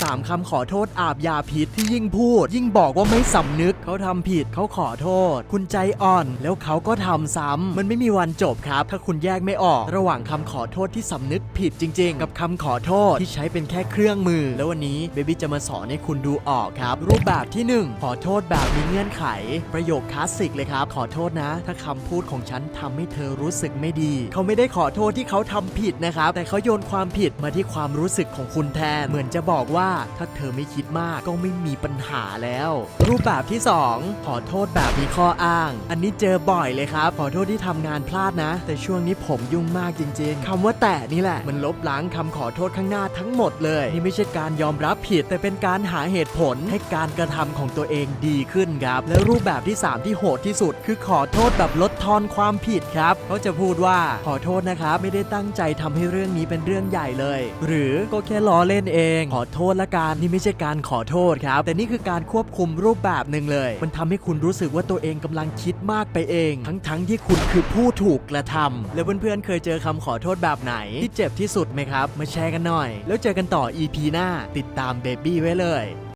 3คำขอโทษอาบยาพิษที่ยิ่งพูด ยิ่งบอกว่าไม่สำนึกเขาทำผิดเขาขอโทษ คุณใจอ่อน แล้วเขาก็ทำซ้ำมันไม่มีวันจบครับ ถ้าคุณแยกไม่ออก ระหว่างคำขอโทษที่สำนึกผิดจริง ๆ กับคำขอโทษที่ใช้เป็นแค่เครื่องมือ แล้ววันนี้เบบี้จะมาสอนให้คุณดูออกครับ รูปแบบที่หนึ่งขอโทษแบบมีเงื่อนไข ประโยคคลาสสิกเลยครับ ขอโทษนะ ถ้าคำพูดของฉันทำให้เธอรู้สึกไม่ดี เขาไม่ได้ขอโทษที่เขาทำผิดนะครับแต่เขาโยนความผิดมาที่ความรู้สึกของคุณแทนเหมือนจะบอกว่าถ้าเธอไม่คิดมากก็ไม่มีปัญหาแล้ว รูปแบบที่ 2 ขอโทษแบบมีข้ออ้าง อันนี้เจอบ่อยเลยครับ ขอโทษที่ทำงานพลาดนะ แต่ช่วงนี้ผมยุ่งมากจริง ๆคำว่าแต่นี่แหละ มันลบล้างคำขอโทษข้างหน้าทั้งหมดเลย นี่ไม่ใช่การยอมรับผิด แต่เป็นการหาเหตุผลให้การกระทำของตัวเองดีขึ้นครับ และรูปแบบที่ 3 ที่โหดที่สุด คือขอโทษแบบลดทอนความผิดครับเขาจะพูดว่าขอโทษนะครับไม่ได้ตั้งใจทำให้เรื่องนี้เป็นเรื่องใหญ่เลย หรือก็แค่ล้อเล่นเอง ขอโทษละกันนี่ไม่ใช่การขอโทษครับ แต่นี่คือการควบคุมรูปแบบหนึ่งเลย มันทำให้คุณรู้สึกว่าตัวเองกำลังคิดมากไปเอง ทั้งๆที่คุณคือผู้ถูกกระทำแล้วเพื่อนๆเคยเจอคำขอโทษแบบไหน ที่เจ็บที่สุดไหมครับ มาแชร์กันหน่อย แล้วเจอกันต่อ EP หน้า ติดตามเบบี้ไว้เลย